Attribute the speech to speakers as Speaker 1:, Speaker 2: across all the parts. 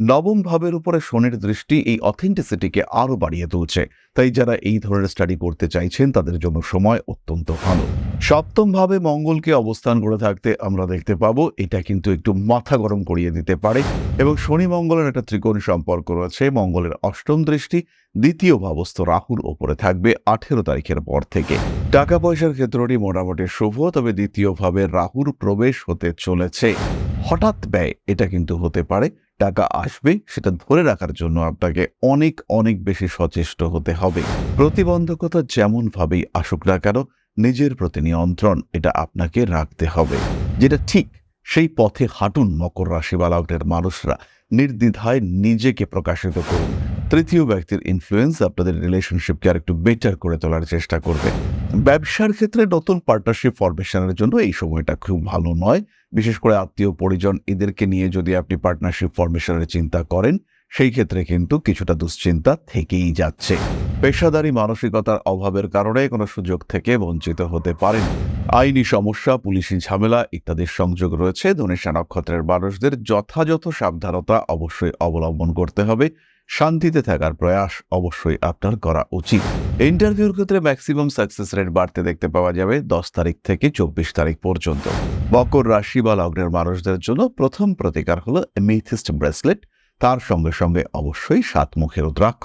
Speaker 1: নবম ভাবের উপরে শনির দৃষ্টি এই অথেন্টিসিটিকে আরও বাড়িয়ে তুলছে। তাই যারা এই ধরনের স্টাডি করতে চাইছেন, তাদের জন্য সময় অত্যন্ত ভালো। সপ্তম ভাবে মঙ্গলকে অবস্থান করে থাকতে আমরা দেখতে পাবো, এটা কিন্তু একটু মাথা গরম করিয়ে দিতে পারে। এবং শনি মঙ্গলের একটা ত্রিকোণ সম্পর্ক রয়েছে, মঙ্গলের অষ্টম দৃষ্টি, দ্বিতীয় ভাবস্থ রাহুর ওপরে থাকবে আঠেরো তারিখের পর থেকে। টাকা পয়সার ক্ষেত্রটি মোটামুটি শুভ, তবে দ্বিতীয়ভাবে রাহুর প্রবেশ হতে চলেছে। হঠাৎ ব্যয়, এটা কিন্তু হতে পারে। টাকা আসবে, সেটা ধরে রাখার জন্য আপনাকে অনেক অনেক বেশি সচেষ্ট হতে হবে। প্রতিবন্ধকতা যেমন ভাবেই আসুক না কেন, নিজের প্রতি নিয়ন্ত্রণ এটা আপনাকে রাখতে হবে। যেটা ঠিক, সেই পথে হাঁটুন মকর রাশি বা মানুষরা। নির্দ্বিধায় নিজেকে প্রকাশিত করুন। তৃতীয় ব্যক্তির ইনফ্লুয়েন্স আপনাদের রিলেশনশিপকে আর একটু বেটার করে তোলার চেষ্টা করবে। ব্যবসার ক্ষেত্রে নতুন পার্টনারশিপ ফরমেশনের জন্য এই সময়টা খুব ভালো নয়। বিশেষ করে আত্মীয় পরিজন এদেরকে নিয়ে যদি আপনি পার্টনারশিপ ফরমেশনের চিন্তা করেন, সেই ক্ষেত্রে কিন্তু কিছুটা দুশ্চিন্তা থেকেই যাচ্ছে। পেশাদারি মানসিকতার অভাবের কারণে কোনো সুযোগ থেকে বঞ্চিত হতে পারেন। আইনি সমস্যা, পুলিশি ঝামেলা ইত্যাদির সংযোগ রয়েছে। ধনেশা নক্ষত্রের মানুষদের যথাযথ সাবধানতা অবশ্যই অবলম্বন করতে হবে। শান্তিতে থাকার প্রয়াস অবশ্যই আপনার করা উচিত। ইন্টারভিউর ক্ষেত্রে ম্যাক্সিমাম সাকসেস রেট বাড়তে দেখতে পাওয়া যাবে দশ তারিখ থেকে চব্বিশ তারিখ পর্যন্ত। মকর রাশি বা লগ্নের মানুষদের জন্য প্রথম প্রতিকার হলো মিথিস্ট ব্রেসলেট তার সঙ্গে সঙ্গে অবশ্যই সাত মুখের রুদ্রাক্ষ।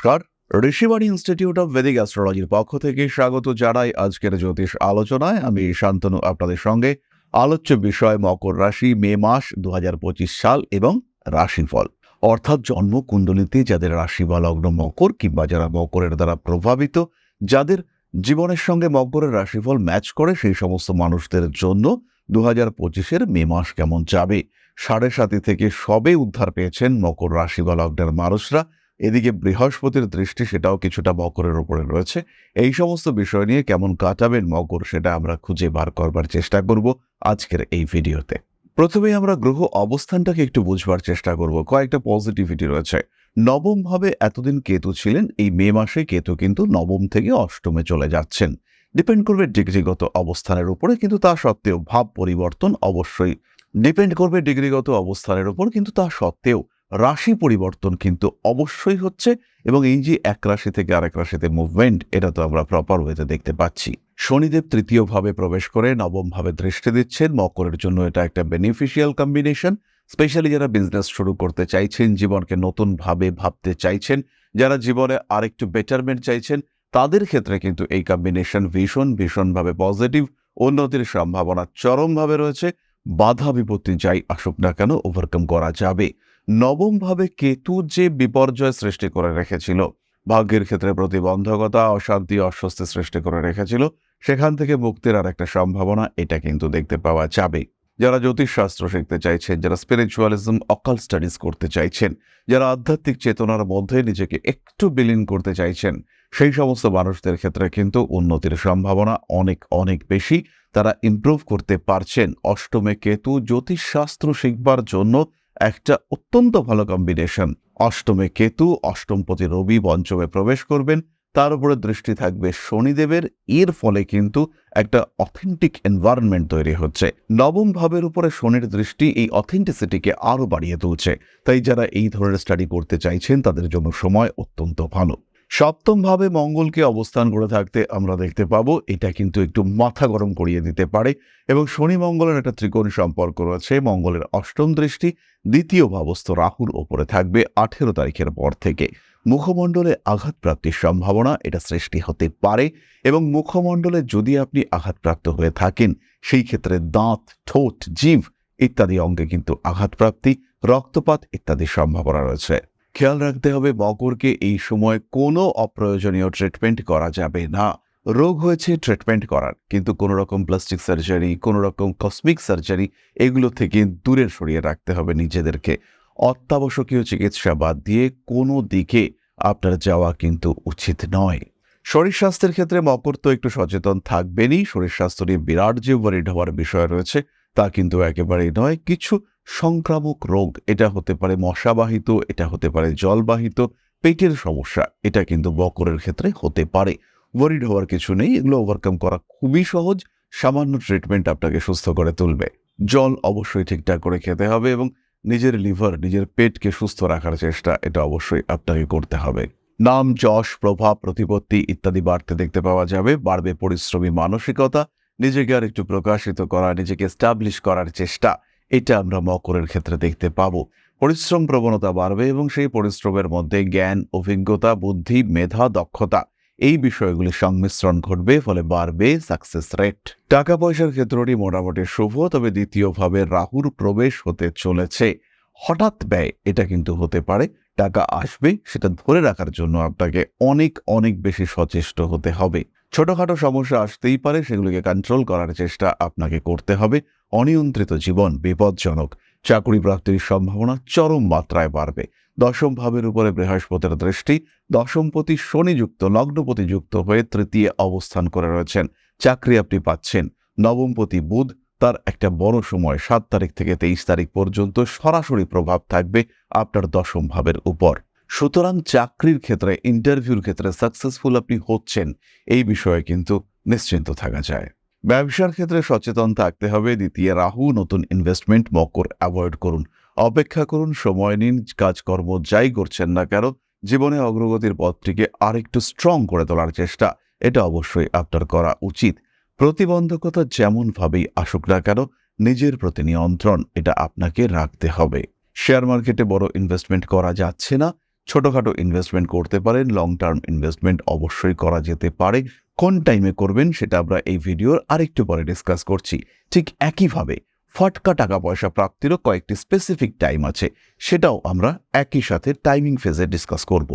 Speaker 1: নমস্কার। ঋষিবাণী ইনস্টিটিউট অফ বেদিক অ্যাস্ট্রোলজির পক্ষ থেকে স্বাগত জানাই আজকের জ্যোতিষ আলোচনায়। আমি শান্তনু, আপনাদের সঙ্গে। আলোচ্য বিষয়, মকর রাশি, মে মাস দুহাজার পঁচিশ সাল এবং রাশিফল। অর্থাৎ জন্ম কুণ্ডলিতে যাদের রাশি বা লগ্ন মকর কিংবা যারা মকরের দ্বারা প্রভাবিত, যাদের জীবনের সঙ্গে মকরের রাশিফল ম্যাচ করে সেই সমস্ত মানুষদের জন্য দু হাজার পঁচিশের মে মাস কেমন যাবে? সাড়ে সাতি থেকে সবে উদ্ধার পেয়েছেন মকর রাশি বা লগ্নের মানুষরা। এদিকে বৃহস্পতির দৃষ্টি সেটাও কিছুটা মকরের উপরে রয়েছে। এই সমস্ত বিষয় নিয়ে কেমন কাটাবেন মকর সেটা আমরা খুঁজে বার করবার চেষ্টা করব আজকের এই ভিডিওতে। প্রথমেই আমরা গ্রহ অবস্থানটাকে একটু বুঝবার চেষ্টা করব। কয়েকটা পজিটিভিটি রয়েছে। নবম ভাবে এতদিন কেতু ছিলেন, এই মে মাসে কেতু কিন্তু নবম থেকে অষ্টমে চলে যাচ্ছেন। ডিপেন্ড করবে ডিগ্রিগত অবস্থানের উপরে, কিন্তু তা সত্ত্বেও ভাব পরিবর্তন অবশ্যই। ডিপেন্ড করবে ডিগ্রিগত অবস্থানের উপর, কিন্তু তা সত্ত্বেও রাশি পরিবর্তন কিন্তু অবশ্যই হচ্ছে এবং এই যে এক রাশি থেকে আরেক রাশিতে মুভমেন্ট এটা তো আমরা প্রপার ওয়েতে দেখতে পাচ্ছি। শনিদেব তৃতীয় ভাবে প্রবেশ করে, নবম ভাবে দৃষ্টি দিচ্ছেন, মকরের জন্য এটা একটা বেনিফিশিয়াল কম্বিনেশন স্পেশালি যারা বিজনেস শুরু করতে চাইছেন, জীবনকে নতুন ভাবে ভাবতে চাইছেন, যারা জীবনে আরেকটু বেটারমেন্ট চাইছেন, তাদের ক্ষেত্রে কিন্তু এই কম্বিনেশন ভীষণ, ভীষণভাবে পজিটিভ উন্নতির সম্ভাবনা চরমভাবে রয়েছে, বাধা বিপত্তি যাই আসুক না কেন ওভারকাম করা যাবে। নবম ভাবে কেতু যে বিপর্যয় সৃষ্টি করে রেখেছিল, ভাগ্যের ক্ষেত্রে প্রতিবন্ধকতা, অশান্তি, অস্বস্তি সৃষ্টি করে রেখেছিল, সেখান থেকে মুক্তির আর একটা সম্ভাবনা এটা কিন্তু দেখতে পাওয়া যাবে। যারা জ্যোতিষশাস্ত্র শিখতে চাইছেন, যারা স্পিরিচুয়ালিজম অকাল স্টাডিজ করতে চাইছেন, যারা আধ্যাত্মিক চেতনার মধ্যে নিজেকে একটু বিলীন করতে চাইছেন, সেই সমস্ত মানুষদের ক্ষেত্রে কিন্তু উন্নতির সম্ভাবনা অনেক অনেক বেশি। তারা ইমপ্রুভ করতে পারছেন। অষ্টমে কেতু জ্যোতিষশাস্ত্র শিখবার জন্য একটা অত্যন্ত ভালো কম্বিনেশন অষ্টমে কেতু অষ্টমপতি রবি পঞ্চমে প্রবেশ করবেন। তার উপরে দৃষ্টি থাকবে শনিদেবের। এর ফলে কিন্তু একটা অথেন্টিক এনভায়রনমেন্ট তৈরি হচ্ছে। নবম ভাবের উপরে শনির দৃষ্টি এই অথেন্টিসিটিকে আরও বাড়িয়ে তুলছে। তাই যারা এই ধরনের স্টাডি করতে চাইছেন, তাদের জন্য সময় অত্যন্ত ভালো। সপ্তম ভাবে মঙ্গলকে অবস্থান করে থাকতে আমরা দেখতে পাবো, এটা কিন্তু একটু মাথা গরম করিয়ে দিতে পারে। এবং শনি মঙ্গলের একটা ত্রিকোণ সম্পর্ক রয়েছে, মঙ্গলের অষ্টম দৃষ্টি, দ্বিতীয় ভাবস্থ রাহুর ওপরে থাকবে আঠেরো তারিখের পর থেকে। মুখমণ্ডলে আঘাতপ্রাপ্তির সম্ভাবনা, এটা সৃষ্টি হতে পারে। এবং মুখমণ্ডলে যদি আপনি আঘাতপ্রাপ্ত হয়ে থাকেন, সেই ক্ষেত্রে দাঁত, ঠোঁট, জিভ ইত্যাদি অঙ্গে কিন্তু আঘাতপ্রাপ্তি, রক্তপাত ইত্যাদির সম্ভাবনা রয়েছে। খেয়াল রাখতে হবে মকরকে এই সময় কোনো অপ্রয়োজনীয় ট্রিটমেন্ট করা যাবে না। রোগ হয়েছে ট্রিটমেন্ট করার। কিন্তু কোনো রকম প্লাস্টিক সার্জারি কোনো রকম কসমিক সার্জারি এগুলো থেকে দূরে সরিয়ে রাখতে হবে নিজেদেরকে। অত্যাবশ্যকীয় চিকিৎসা বাদ দিয়ে কোনো দিকে আপনার যাওয়া কিন্তু উচিত নয়। শরীর স্বাস্থ্যের ক্ষেত্রে মকর তো একটু সচেতন থাকবেনই। শরীর স্বাস্থ্য নিয়ে বিরাট যে ওয়ারিড হওয়ার বিষয় রয়েছে, তা কিন্তু একেবারেই নয়। কিছু সংক্রামক রোগ, এটা হতে পারে মশাবাহিত, এটা হতে পারে জলবাহিত, পেটের সমস্যা, এটা কিন্তু বকরের ক্ষেত্রে হতে পারে। ওয়ারিড হওয়ার কিছু নেই, এগুলো ওভারকাম করা খুবই সহজ, সামান্য ট্রিটমেন্ট আপনাকে সুস্থ করে তুলবে। জল অবশ্যই ঠিকঠাক করে খেতে হবে এবং নিজের লিভার নিজের পেটকে সুস্থ রাখার চেষ্টা, এটা অবশ্যই আপনাকে করতে হবে। নাম, যশ, প্রভাব, প্রতিপত্তি ইত্যাদি বাড়তে দেখতে পাওয়া যাবে, বাড়বে পরিশ্রমী মানসিকতা, নিজেকে আর একটু প্রকাশিত করা, নিজেকে স্টাবলিশ করার চেষ্টা। এটা আমরা মকরের ক্ষেত্রে দেখতে পাব। পরিশ্রম প্রবণতা বাড়বে এবং সেই পরিশ্রমের মধ্যে জ্ঞান, অভিজ্ঞতা, বুদ্ধি, মেধা, দক্ষতা এই বিষয়গুলি সংমিশ্রণ ঘটবে, ফলে বাড়বে সাকসেস রেট টাকা পয়সার ক্ষেত্রটি মোটামুটি শুভ, তবে দ্বিতীয়ভাবে রাহুর প্রবেশ হতে চলেছে। হঠাৎ ব্যয়, এটা কিন্তু হতে পারে। টাকা আসবে, সেটা ধরে রাখার জন্য আপনাকে অনেক অনেক বেশি সচেষ্ট হতে হবে। ছোটখাটো সমস্যা আসতেই পারে, সেগুলিকে কন্ট্রোল করার চেষ্টা আপনাকে করতে হবে। অনিয়ন্ত্রিত জীবন বিপজ্জনক। চাকরি প্রাপ্তির সম্ভাবনা চরম মাত্রায় বাড়বে। দশম ভাবের উপরে বৃহস্পতির দৃষ্টি, দশমপতি শনিযুক্ত, লগ্নপতি যুক্ত হয়ে তৃতীয় অবস্থান করে রয়েছেন। চাকরি আপনি পাচ্ছেন। নবমপতি বুধ, তার একটা বড় সময়, সাত তারিখ থেকে তেইশ তারিখ পর্যন্ত সরাসরি প্রভাব থাকবে আপনার দশম ভাবের উপর। সুতরাং চাকরির ক্ষেত্রে ইন্টারভিউর ক্ষেত্রে সাকসেসফুল আপনি হচ্ছেন, এই বিষয়ে কিন্তু নিশ্চিন্ত থাকা যায়। ব্যবসার ক্ষেত্রে সচেতন থাকতে হবে। দ্বিতীয়, রাহু, নতুন ইনভেস্টমেন্ট মকর অ্যাভয়েড করুন। অপেক্ষা করুন, সময় নিন, কাজকর্ম যাই করছেন না কেন, জীবনে অগ্রগতির পথটিকে আরেকটু স্ট্রং করে তোলার চেষ্টা, এটা অবশ্যই আপনার করা উচিত। প্রতিবন্ধকতা যেমনভাবেই আসুক না কেন, নিজের প্রতি নিয়ন্ত্রণ, এটা আপনাকে রাখতে হবে। শেয়ার মার্কেটে বড় ইনভেস্টমেন্ট করা যাচ্ছে না ছোটখাটো ইনভেস্টমেন্ট করতে পারেন লং টার্ম ইনভেস্টমেন্ট অবশ্যই করা যেতে পারে। কোন টাইমে করবেন সেটা আমরা এই ভিডিওর আরেকটু পরে ডিসকাস করছি। ঠিক একইভাবে ফটকা টাকা পয়সা প্রাপ্তিরও কয়েকটি স্পেসিফিক টাইম আছে, সেটাও আমরা একই সাথে টাইমিং ফেজে ডিসকাস করব।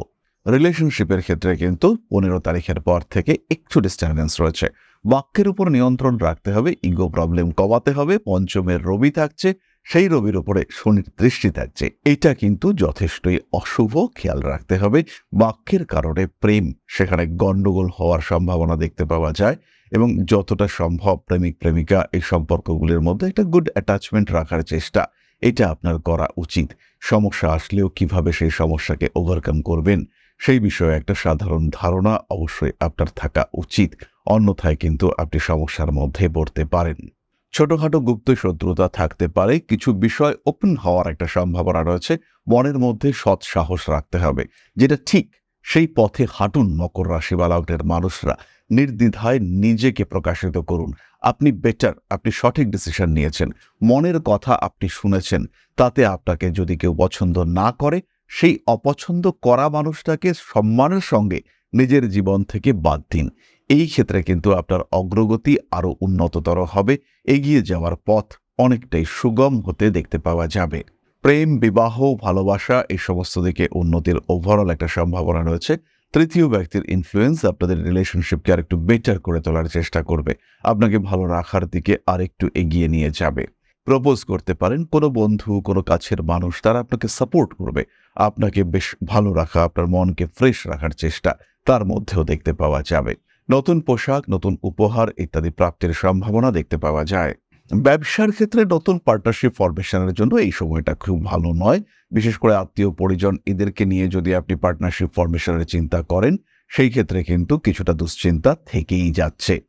Speaker 1: রিলেশনশিপের ক্ষেত্রে কিন্তু পনেরো তারিখের পর থেকে একটু ডিস্টারবেন্স রয়েছে। বাক্যের উপর নিয়ন্ত্রণ রাখতে হবে ইগো প্রবলেম কমাতে হবে, পঞ্চমের রবি থাকছে সেই রবির ওপরে শনির দৃষ্টি থাকছে। এটা কিন্তু যথেষ্টই অশুভ খেয়াল রাখতে হবে। বাক্যের কারণে প্রেম সেখানে গণ্ডগোল হওয়ার সম্ভাবনা দেখতে পাওয়া যায় এবং যতটা সম্ভব প্রেমিক, প্রেমিকা এই সম্পর্কগুলির মধ্যে একটা গুড অ্যাটাচমেন্ট রাখার চেষ্টা, এটা আপনার করা উচিত। সমস্যা আসলেও কীভাবে সেই সমস্যাকে ওভারকাম করবেন, সেই বিষয়ে একটা সাধারণ ধারণা অবশ্যই আপনার থাকা উচিত। অন্যথায় কিন্তু আপনি সমস্যার মধ্যে পড়তে পারেন। ছোটখাটো গুপ্ত শত্রুতা থাকতে পারে, কিছু বিষয় ওপেন হওয়ার একটা সম্ভাবনা রয়েছে, মনের মধ্যে সৎ সাহস রাখতে হবে, যেটা ঠিক, সেই পথে হাঁটুন মকর রাশি বালাউটের মানুষরা, নির্দ্বিধায় নিজেকে প্রকাশিত করুন, আপনি বেটার আপনি সঠিক ডিসিশন নিয়েছেন, মনের কথা আপনি শুনেছেন, তাতে আপনাকে যদি কেউ পছন্দ না করে, সেই অপছন্দ করা মানুষটাকে সম্মানের সঙ্গে নিজের জীবন থেকে বাদ দিন। এই ক্ষেত্রে কিন্তু আপনার অগ্রগতি আরও উন্নততর হবে। এগিয়ে যাওয়ার পথ অনেকটাই সুগম হতে দেখতে পাওয়া যাবে। প্রেম, বিবাহ, ভালোবাসা এই সমস্ত দিকে উন্নতির ওভারঅল একটা সম্ভাবনা রয়েছে। তৃতীয় ব্যক্তির ইনফ্লুয়েন্স আপনাদের রিলেশনশিপকে আরেকটু বেটার করে তোলার চেষ্টা করবে। আপনাকে ভালো রাখার দিকে আরেকটু এগিয়ে নিয়ে যাবে। প্রপোজ করতে পারেন, কোনো বন্ধু, কোনো কাছের মানুষ তারা আপনাকে সাপোর্ট করবে। আপনাকে বেশ ভালো রাখা, আপনার মনকে ফ্রেশ রাখার চেষ্টা তার মধ্যেও দেখতে পাওয়া যাবে। নতুন পোশাক, নতুন উপহার ইত্যাদি প্রাপ্তির সম্ভাবনা দেখতে পাওয়া যায়। ব্যবসার ক্ষেত্রে নতুন পার্টনারশিপ ফরমেশনের জন্য এই সময়টা খুব ভালো নয়। বিশেষ করে আত্মীয় পরিজন এদেরকে নিয়ে যদি আপনি পার্টনারশিপ ফরমেশনের চিন্তা করেন, সেই ক্ষেত্রে কিন্তু কিছুটা দুশ্চিন্তা থেকেই যাচ্ছে।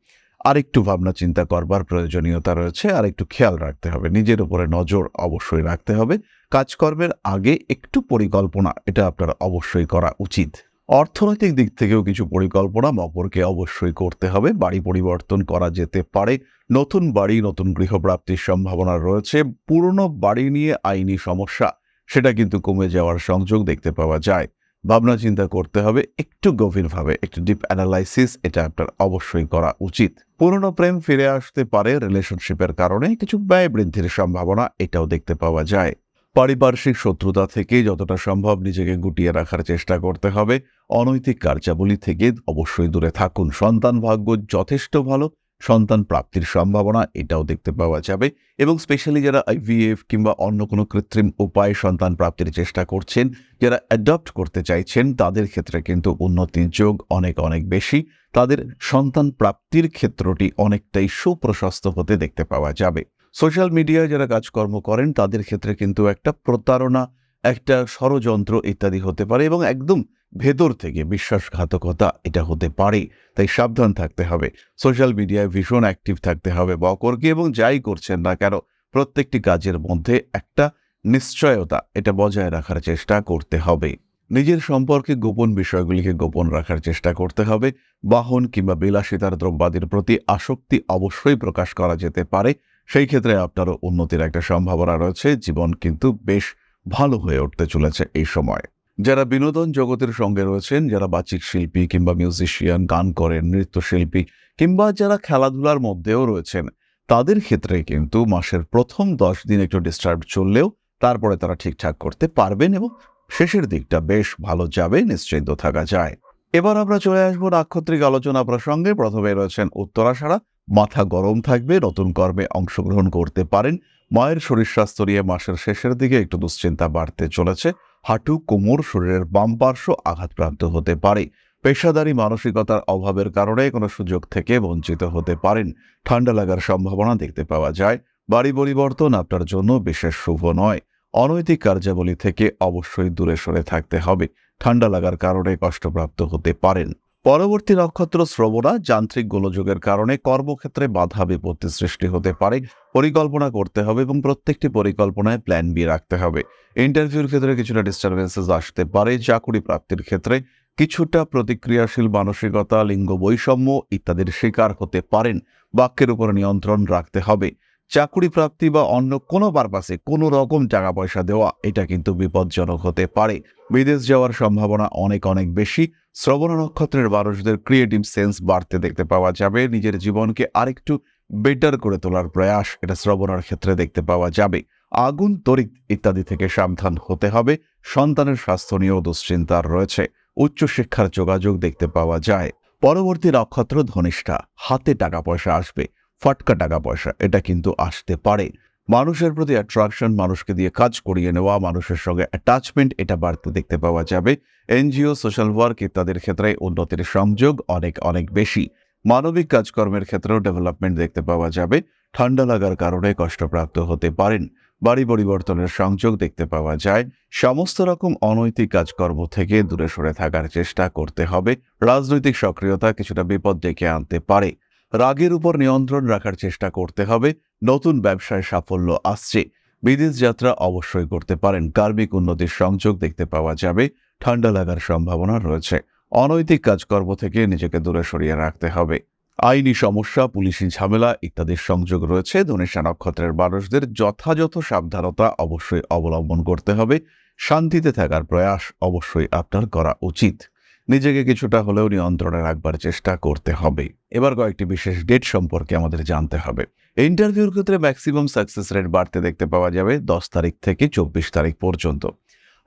Speaker 1: আরেকটু ভাবনা চিন্তা করবার প্রয়োজনীয়তা রয়েছে আর একটু খেয়াল রাখতে হবে। নিজের উপরে নজর অবশ্যই রাখতে হবে। কাজকর্মের আগে একটু পরিকল্পনা, এটা আপনার অবশ্যই করা উচিত। অর্থনৈতিক দিক থেকেও কিছু পরিকল্পনা মকরকে অবশ্যই করতে হবে। বাড়ি পরিবর্তন করা যেতে পারে। নতুন বাড়ি, নতুন গৃহপ্রাপ্তির সম্ভাবনা রয়েছে। পুরনো বাড়ি নিয়ে আইনি সমস্যা, সেটা কিন্তু কমে যাওয়ার সংযোগ দেখতে পাওয়া যায়। ভাবনা চিন্তা করতে হবে, একটু গভীরভাবে, একটু ডিপ অ্যানালাইসিস এটা আপনার অবশ্যই করা উচিত। পুরনো প্রেম ফিরে আসতে পারে রিলেশনশিপের কারণে, কিছু ব্যয় বৃদ্ধির সম্ভাবনা, এটাও দেখতে পাওয়া যায়। পারিপার্শ্বিক শত্রুতা থেকে যতটা সম্ভব নিজেকে গুটিয়ে রাখার চেষ্টা করতে হবে। অনৈতিক কার্যাবলী থেকে অবশ্যই দূরে থাকুন। সন্তান ভাগ্য যথেষ্ট ভালো, সন্তান প্রাপ্তির সম্ভাবনা এটাও দেখতে পাওয়া যাবে এবং স্পেশালি যারা আইভিএফ কিংবা অন্য কোনো কৃত্রিম উপায়ে সন্তান প্রাপ্তির চেষ্টা করছেন, যারা অ্যাডপ্ট করতে চাইছেন, তাদের ক্ষেত্রে কিন্তু উন্নতির যোগ অনেক অনেক বেশি। তাদের সন্তান প্রাপ্তির ক্ষেত্রটি অনেকটাই সুপ্রশস্ত হতে দেখতে পাওয়া যাবে। সোশ্যাল মিডিয়ায় যারা কাজকর্ম করেন, তাদের ক্ষেত্রে কিন্তু একটা প্রতারণা, একটা ষড়যন্ত্র ইত্যাদি হতে পারে এবং একদম ভেতর থেকে বিশ্বাসঘাতকতা এটা হতে পারে। তাই সাবধান থাকতে হবে। সোশ্যাল মিডিয়ায় ভীষণ অ্যাক্টিভ থাকতে হবে, বকরকে এবং যাই করছেন না কেন, প্রত্যেকটি কাজের মধ্যে একটা নিশ্চয়তা, এটা বজায় রাখার চেষ্টা করতে হবে। নিজের সম্পর্কে গোপন বিষয়গুলিকে গোপন রাখার চেষ্টা করতে হবে। বাহন কিংবা বিলাসিতার দ্রব্যাদির প্রতি আসক্তি অবশ্যই প্রকাশ করা যেতে পারে। সেই ক্ষেত্রে আপনারও উন্নতির একটা সম্ভাবনা রয়েছে। জীবন কিন্তু বেশ ভালো হয়ে উঠতে চলেছে এই সময়। যারা বিনোদন জগতের সঙ্গে রয়েছেন, যারা বাচিক শিল্পী কিংবা মিউজিশিয়ান গান করেন, নৃত্যশিল্পী কিংবা যারা খেলাধুলার মধ্যেও রয়েছেন, তাদের ক্ষেত্রে কিন্তু মাসের প্রথম দশ দিন একটু ডিস্টার্ব চললেও তারপরে তারা ঠিকঠাক করতে পারবেন এবং শেষের দিকটা বেশ ভালো যাবে, নিশ্চিন্ত থাকা যায়। এবার আমরা চলে আসব নাক্ষত্রিক আলোচনা প্রসঙ্গে। প্রথমে রয়েছেন উত্তরাষাঢ়া মাথা গরম থাকবে, নতুন কর্মে অংশগ্রহণ করতে পারেন। মায়ের শরীর স্বাস্থ্য নিয়ে মাসের শেষের দিকে একটু দুশ্চিন্তা বাড়তে চলেছে। হাঁটু, কোমর, শরীরের বাম পার্শ্ব আঘাতপ্রাপ্ত হতে পারে। পেশাদারি মানসিকতার অভাবের কারণে কোনো সুযোগ থেকে বঞ্চিত হতে পারেন। ঠান্ডা লাগার সম্ভাবনা দেখতে পাওয়া যায়। বাড়ি পরিবর্তন আপনার জন্য বিশেষ শুভ নয়। অনৈতিক কার্যাবলী থেকে অবশ্যই দূরে সরে থাকতে হবে। ঠান্ডা লাগার কারণে কষ্টপ্রাপ্ত হতে পারেন। পরবর্তী নক্ষত্র শ্রবণা যান্ত্রিক গোলযোগের কারণে কর্মক্ষেত্রে বাধা বিপত্তি সৃষ্টি হতে পারে। পরিকল্পনা করতে হবে এবং প্রত্যেকটি পরিকল্পনায় প্ল্যান বি রাখতে হবে। ইন্টারভিউর ক্ষেত্রে কিছুটা ডিস্টারবেন্সেস আসতে পারে, চাকুরি প্রাপ্তির ক্ষেত্রে কিছুটা প্রতিক্রিয়াশীল মানসিকতা, লিঙ্গ বৈষম্য ইত্যাদির শিকার হতে পারেন। বাক্যের উপর নিয়ন্ত্রণ রাখতে হবে। চাকুরি প্রাপ্তি বা অন্য কোনো পারপাসে কোনো রকম টাকা পয়সা দেওয়া, এটা কিন্তু বিপজ্জনক হতে পারে। বিদেশ যাওয়ার সম্ভাবনা অনেক অনেক বেশি। শ্রবণ নক্ষত্রের মানুষদের ক্রিয়েটিভ সেন্স বাড়তে দেখতে পাওয়া যাবে। নিজের জীবনকে আরেকটু বেটার করে তোলার প্রয়াস এটা শ্রবণার ক্ষেত্রে দেখতে পাওয়া যাবে। আগুন, তড়িৎ ইত্যাদি থেকে সাবধান হতে হবে। সন্তানের স্বাস্থ্য নিয়েও দুশ্চিন্তার রয়েছে। উচ্চশিক্ষার যোগাযোগ দেখতে পাওয়া যায়। পরবর্তী নক্ষত্র ধনিষ্ঠা। হাতে টাকা পয়সা আসবে। ফটকা টাকা পয়সা এটা কিন্তু আসতে পারে। মানুষের প্রতি অ্যাট্রাকশন মানুষকে দিয়ে কাজ করিয়ে নেওয়া, মানুষের সঙ্গে অ্যাটাচমেন্ট এটা বাড়তে দেখতে পাওয়া যাবে। এনজিও সোশ্যাল ওয়ার্ক ইত্যাদির ক্ষেত্রে উন্নতির সংযোগ অনেক অনেক বেশি। মানবিক কাজকর্মের ক্ষেত্রেও ডেভেলপমেন্ট দেখতে পাওয়া যাবে। ঠান্ডা লাগার কারণে কষ্টপ্রাপ্ত হতে পারেন। বাড়ি পরিবর্তনের সংযোগ দেখতে পাওয়া যায়। সমস্ত রকম অনৈতিক কাজকর্ম থেকে দূরে সরে থাকার চেষ্টা করতে হবে। রাজনৈতিক সক্রিয়তা কিছুটা বিপদ ডেকে আনতে পারে। রাগের উপর নিয়ন্ত্রণ রাখার চেষ্টা করতে হবে। নতুন ব্যবসায় সাফল্য আসছে। বিদেশ যাত্রা অবশ্যই করতে পারেন। কার্মিক উন্নতির সংযোগ দেখতে পাওয়া যাবে। ঠান্ডা লাগার সম্ভাবনা রয়েছে। অনৈতিক কাজকর্ম থেকে নিজেকে দূরে সরিয়ে রাখতে হবে। আইনি সমস্যা, পুলিশি ঝামেলা ইত্যাদির সংযোগ রয়েছে। ধনেশা নক্ষত্রের মানুষদের যথাযথ সাবধানতা অবশ্যই অবলম্বন করতে হবে। শান্তিতে থাকার প্রয়াস অবশ্যই আপনার করা উচিত। নিজেকে কিছুটা হলেও নিয়ন্ত্রণে রাখবার চেষ্টা করতে হবে। এবার কয়েকটি বিশেষ ডেট সম্পর্কে আমাদের জানতে হবে। ইন্টারভিউর ক্ষেত্রে ম্যাক্সিমাম সাকসেস রেট বাড়তে দেখতে পাওয়া যাবে দশ তারিখ থেকে চব্বিশ তারিখ পর্যন্ত।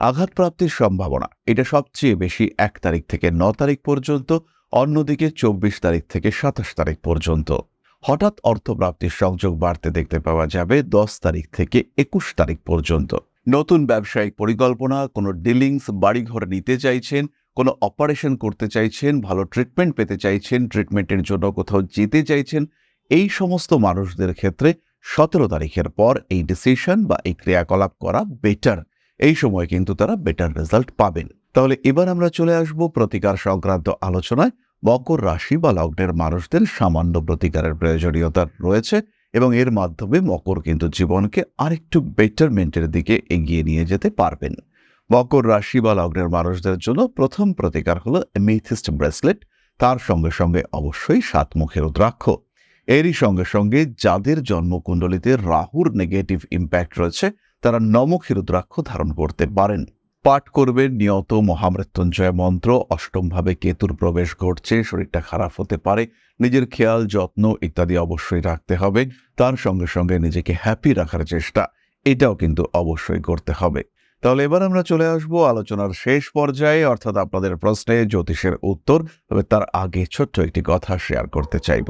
Speaker 1: আঘাতপ্রাপ্তির সম্ভাবনা, এটা সবচেয়ে বেশি এক তারিখ থেকে ন তারিখ পর্যন্ত, অন্যদিকে চব্বিশ তারিখ থেকে সাতাশ তারিখ পর্যন্ত। হঠাৎ অর্থপ্রাপ্তির সংযোগ বাড়তে দেখতে পাওয়া যাবে দশ তারিখ থেকে একুশ তারিখ পর্যন্ত। নতুন ব্যবসায়িক পরিকল্পনা, কোনো ডিলিংস, বাড়িঘর নিতে চাইছেন, কোনো অপারেশন করতে চাইছেন, ভালো ট্রিটমেন্ট পেতে চাইছেন, ট্রিটমেন্টের জন্য কোথাও যেতে চাইছেন এই সমস্ত মানুষদের ক্ষেত্রে সতেরো তারিখের পর এই ডিসিশন বা এই ক্রিয়াকলাপ করা বেটার এই সময় কিন্তু তারা বেটার রেজাল্ট পাবেন। তাহলে এবার আমরা চলে আসব প্রতিকার সংক্রান্ত আলোচনায়। মকর রাশি বা লগ্নের মানুষদের সামান্য প্রতিকারের প্রয়োজনীয়তা রয়েছে এবং এর মাধ্যমে মকর কিন্তু জীবনকে আরেকটু বেটারমেন্টের দিকে এগিয়ে নিয়ে যেতে পারবেন। মকর রাশি বা লগ্নের মানুষদের জন্য প্রথম প্রতিকার হলো মেথিস্ট ব্রেসলেট তার সঙ্গে সঙ্গে অবশ্যই সাতমুখের রুদ্রাক্ষ। এরই সঙ্গে সঙ্গে যাদের জন্মকুণ্ডলিতে রাহুর নেগেটিভ ইম্প্যাক্ট রয়েছে, তারা নমুখী রুদ্রাক্ষ ধারণ করতে পারেন। পাঠ করবেন নিয়ত মহামৃত্যুঞ্জয় মন্ত্র, অষ্টমভাবে কেতুর প্রবেশ ঘটছে, শরীরটা খারাপ হতে পারে, নিজের খেয়াল, যত্ন ইত্যাদি অবশ্যই রাখতে হবে। তার সঙ্গে সঙ্গে নিজেকে হ্যাপি রাখার চেষ্টা, এটাও কিন্তু অবশ্যই করতে হবে। তাহলে এবার আমরা চলে আসব আলোচনার শেষ পর্যায়ে, অর্থাৎ আপনাদের প্রশ্নে জ্যোতিষের উত্তর, তবে তার আগে ছোট্ট একটি কথা শেয়ার করতে চাইব।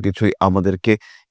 Speaker 1: কিছুই আমাদেরকে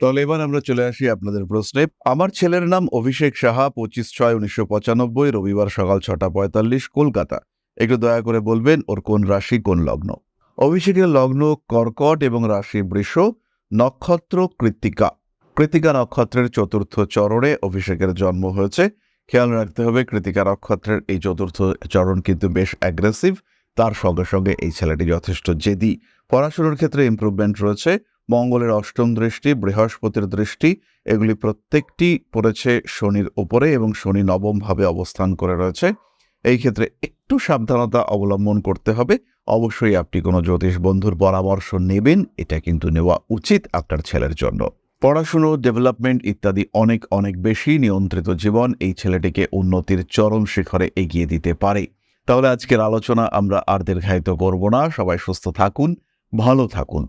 Speaker 1: তাহলে এবার আমরা চলে আসি আপনাদের প্রশ্নে। আমার ছেলের নাম অভিষেক সাহা, পঁচিশ ছয় উনিশশো পঁচানব্বই, রবিবার সকাল ছটা পঁয়তাল্লিশ, কলকাতা। একটু দয়া করে বলবেন ওর কোন রাশি, কোন লগ্ন? অভিষেকের লগ্ন কর্কট এবং রাশি বৃষ, নক্ষত্র কৃত্তিকা। কৃতিকা নক্ষত্রের চতুর্থ চরণে অভিষেকের জন্ম হয়েছে। খেয়াল রাখতে হবে কৃতিকা নক্ষত্রের এই চতুর্থ চরণ কিন্তু বেশ অ্যাগ্রেসিভ তার সঙ্গে সঙ্গে এই ছেলেটি যথেষ্ট জেদি। পড়াশুনোর ক্ষেত্রে ইমপ্রুভমেন্ট রয়েছে। মঙ্গলের অষ্টম দৃষ্টি, বৃহস্পতির দৃষ্টি, এগুলি প্রত্যেকটি পড়েছে শনির উপরে এবং শনি নবমভাবে অবস্থান করে রয়েছে। এই ক্ষেত্রে একটু সাবধানতা অবলম্বন করতে হবে। অবশ্যই আপনি কোনো জ্যোতিষ বন্ধুর পরামর্শ নেবেন, এটা কিন্তু নেওয়া উচিত আপনার ছেলের জন্য। পড়াশুনো, ডেভেলপমেন্ট ইত্যাদি অনেক অনেক বেশি নিয়ন্ত্রিত জীবন এই ছেলেটিকে উন্নতির চরম শিখরে এগিয়ে দিতে পারে। তাহলে আজকের আলোচনা আমরা আর দীর্ঘায়িত করব না। সবাই সুস্থ থাকুন, ভালো থাকুন।